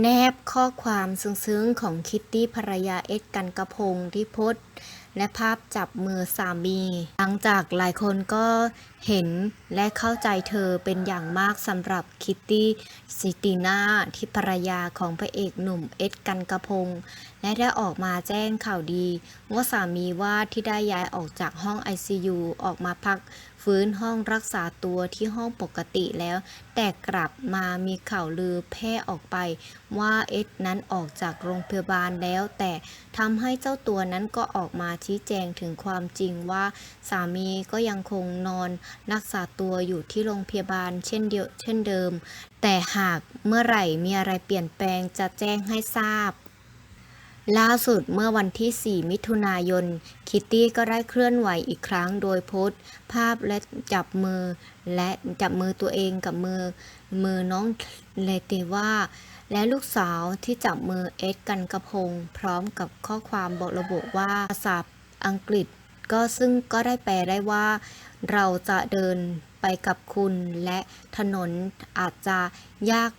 แนบข้อความซึ้งๆ ของคิตตี้ภรรยาเอ็ดกันกระพงที่โพส และภาพจับมือสามี หลังจากหลายคนก็เห็นและเข้าใจเธอเป็นอย่างมากสำหรับคิตตี้ซิติน่าที่ภรรยาของพระเอกหนุ่มเอ็ดกันกระพง และได้ออกมาแจ้งข่าวดี ว่าสามีว่าที่ได้ย้ายออกจากห้อง ICU ออกมาพักฟื้นห้องรักษาตัวที่ห้องปกติแล้ว แต่กลับมามีข่าวลือแพร่ออกไป ว่าเอ็ดนั้นออกจากโรงพยาบาลแล้ว แต่ทำให้เจ้าตัวนั้นก็ออกมาชี้แจงถึงความจริงว่า สามีก็ยังคงนอนรักษาตัวอยู่ที่โรงพยาบาลเช่นเดียวเช่นเดิม แต่หากเมื่อไหร่มีอะไรเปลี่ยนแปลงจะแจ้งให้ทราบ ล่าสุดเมื่อวันที่ 4 มิถุนายน คิตตี้ก็ได้เคลื่อนไหวอีกครั้งโดยโพสต์ ภาพและจับมือ และจับมือตัวเองกับมือ มือน้องเลเตว่า และลูกสาวที่จับมือเอ็ดกันกระพง พร้อมกับข้อความบอกระบุว่าภาษาอังกฤษ ก็ซึ่งก็ได้แปลได้ว่า เราจะเดินไปกับคุณ และถนนอาจจะยาก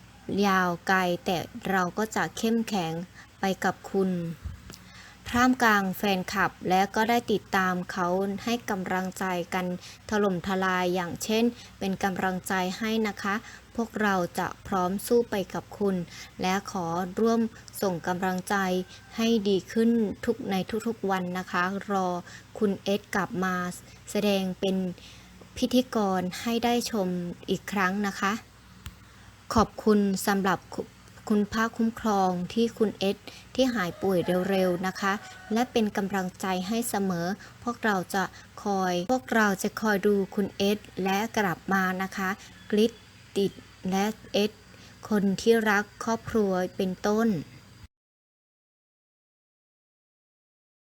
ยาวไกล แต่เราก็จะเข้มแข็งไปกับคุณท่ามกลางแฟนคลับและก็ได้ติดตามเขาให้กำลังใจกันถล่มทลายอย่างเช่น เป็นกำลังใจให้นะคะ พวกเราจะพร้อมสู้ไปกับคุณ และขอร่วมส่งกำลังใจให้ดีขึ้นทุกในทุกๆวันนะคะ รอคุณเอสกลับมาแสดงเป็นพิธีกรให้ได้ชมอีกครั้งนะคะ ขอบคุณสำหรับ คุณพระคุ้มครองที่คุณเอสที่หายป่วยเร็วๆนะคะ และเป็นกำลังใจให้เสมอ พวกเราจะคอย พวกเราจะคอยดูคุณเอสและกลับมานะคะกริดติดและเอสคนที่รักครอบครัวเป็นต้น